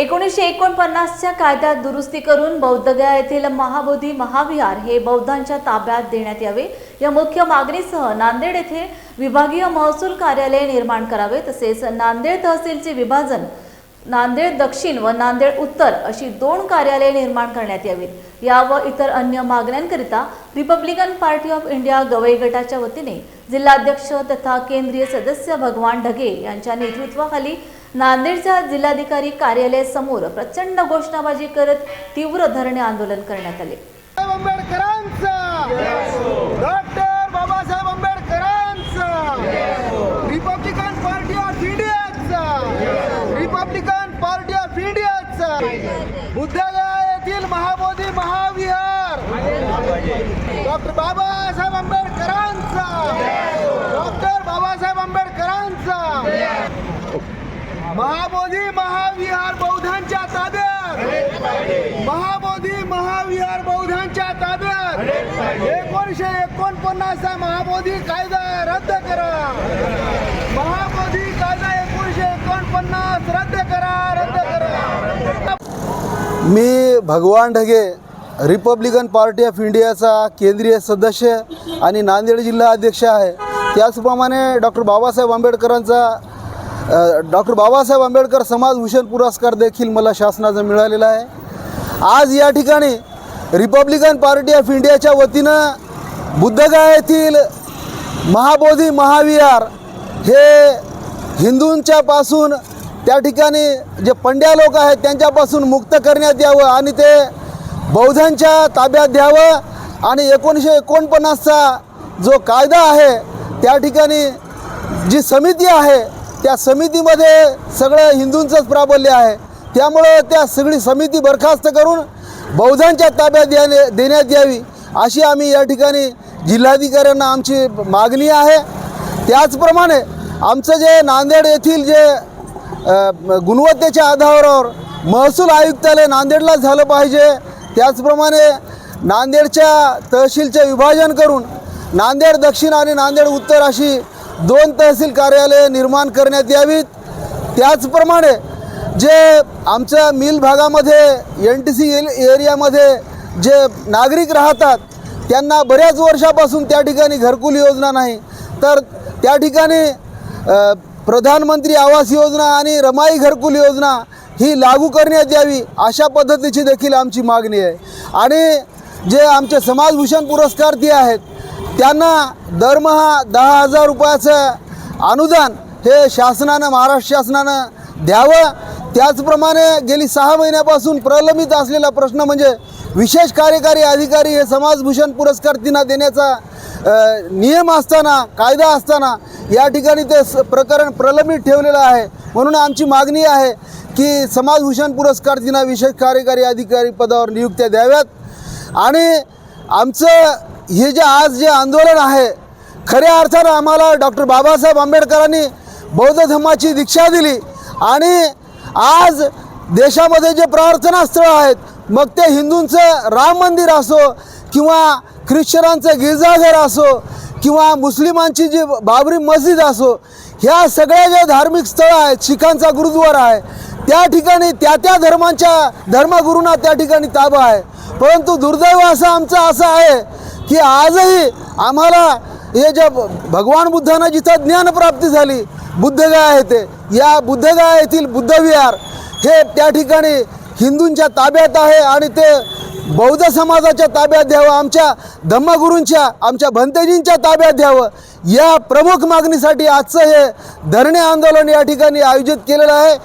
एकोणीसशे एकोणपन्नासच्या कायद्यात दुरुस्ती करून बौद्धगया येथील महाबोधी महाविहार हे बौद्धांच्या ताब्यात देण्यात यावे. या मुख्य मागणीसह नांदेड येथे विभागीय महसूल कार्यालय निर्माण करावे. तसेच नांदेड तहसीलचे विभाजन नांदेड दक्षिण व नांदेड उत्तर अशी दोन कार्यालये निर्माण करण्यात यावीत या व इतर अन्य मागण्यांकरिता Republican party of India Gavai गटाच्या वतीने जिल्हाध्यक्ष तथा केंद्रीय सदस्य भगवान ढगे यांच्या नेतृत्वाखाली नांदेडच्या जिल्हाधिकारी कार्यालयासमोर प्रचंड घोषणाबाजी करत तीव्र धरणे आंदोलन करण्यात आले. डॉक्टर बाबासाहेब आंबेडकरांचा! रिपब्लिकन पार्टी ऑफ इंडियाचा! रिपब्लिकन येथील महाबोधी महाविहार! डॉक्टर बाबासाहेब आंबेडकरांचा डॉक्टर बाबासाहेब आंबेडकरांचा महाबोधी महाविहार बौद्धांच्या ताब्यात महाबोधी महाविहार बौद्धांच्या ताब्यात एकोणीशे एकोणपन्नासचा महाबोधी कायदा रद्द करा. महाबोधी कायदा एकोणीशे एकोणपन्नास रद्द करा रद्द करा. मी भगवान ढगे रिपब्लिकन पार्टी ऑफ इंडियाचा केंद्रीय सदस्य आणि नांदेड जिल्हा अध्यक्ष आहे. त्याचप्रमाणे डॉक्टर बाबासाहेब आंबेडकरांचा डॉक्टर बाबासाहेब आंबेडकर समाजभूषण पुरस्कार देखील मला शासनाचा मिळालेला आहे. आज या ठिकाणी रिपब्लिकन पार्टी ऑफ इंडियाच्या वतीनं बुद्धगया येथील महाबोधी महाविहार हे हिंदूंच्या पासून त्या ठिकाणी जे पंड्या लोक आहेत त्यांच्यापासून मुक्त करण्यात यावं आणि ते बौद्धांच्या ताब्यात द्यावं आणि एकोणीसशे एकोणपन्नासचा जो कायदा आहे त्या ठिकाणी जी समिती आहे त्या समितीमध्ये सगळं हिंदूंचंच प्राबल्य आहे. त्यामुळं त्या सगळी समिती बरखास्त करून बौद्धांच्या ताब्यात द्याने देण्यात यावी अशी आम्ही या ठिकाणी जिल्हाधिकाऱ्यांना आमची मागणी आहे. त्याचप्रमाणे आमचं जे नांदेड येथील जे गुणवत्तेच्या आधारावर महसूल आयुक्तालय नांदेडला झालं पाहिजे. त्याचप्रमाणे नांदेडच्या तहसीलचे विभाजन करून नांदेड दक्षिण आणि नांदेड उत्तर अशी दोन तहसील कार्यालये निर्माण करण्यात यावीत. त्याचप्रमाणे जे आमच्या मिल भागामध्ये एन टी सी एरियामध्ये जे नागरिक राहतात त्यांना बऱ्याच वर्षापासून त्या ठिकाणी घरकुल योजना नाही. तर त्या ठिकाणी प्रधानमंत्री आवास योजना आणि रमाई घरकुल योजना ही लागू करण्यात यावी अशा पद्धतीची देखील आमची मागणी आहे. आणि जे आमचे समाजभूषण पुरस्कार पुरस्कारती आहेत त्यांना दरमहा दहा हजार रुपयाचं अनुदान हे शासनानं महाराष्ट्र शासनानं द्यावं. त्याचप्रमाणे गेली सहा महिन्यापासून प्रलंबित असलेला प्रश्न म्हणजे विशेष कार्यकारी अधिकारी हे समाजभूषण पुरस्कार तिना देण्याचा नियम असताना कायदा असताना या ठिकाणी ते स प्रकरण प्रलंबित ठेवलेलं आहे. म्हणून आमची मागणी आहे की समाजभूषण पुरस्कार तिना विशेष कार्यकारी अधिकारी पदावर नियुक्त्या द्याव्यात. आणि आमचं हे जे आज जे आंदोलन आहे खऱ्या अर्थानं आम्हाला डॉक्टर बाबासाहेब आंबेडकरांनी बौद्ध धर्माची दीक्षा दिली आणि आज देशामध्ये जे प्रार्थना स्थळं आहेत मग ते हिंदूंचं राम मंदिर असो किंवा ख्रिश्चनांचं गिरजाघर असो किंवा मुस्लिमांची जी बाबरी मस्जिद असो ह्या सगळ्या ज्या धार्मिक स्थळं आहेत शिखांचा गुरुद्वारा आहे त्या ठिकाणी त्या त्या धर्मांच्या धर्मगुरूंना त्या ठिकाणी ताबा आहे. परंतु दुर्दैव असं आमचं असं आहे की आजही आम्हाला हे ज्या भगवान बुद्धांना जिथं ज्ञानप्राप्ती झाली बुद्धगया येथे या बुद्धगया येथील बुद्धविहार हे त्या ठिकाणी हिंदूंच्या ताब्यात आहे आणि ते बौद्ध समाजाच्या ताब्यात द्यावं आमच्या धम्मगुरूंच्या आमच्या भंतेजींच्या ताब्यात द्यावं. या प्रमुख मागणीसाठी आजचं हे धरणे आंदोलन या ठिकाणी आयोजित केलेलं आहे.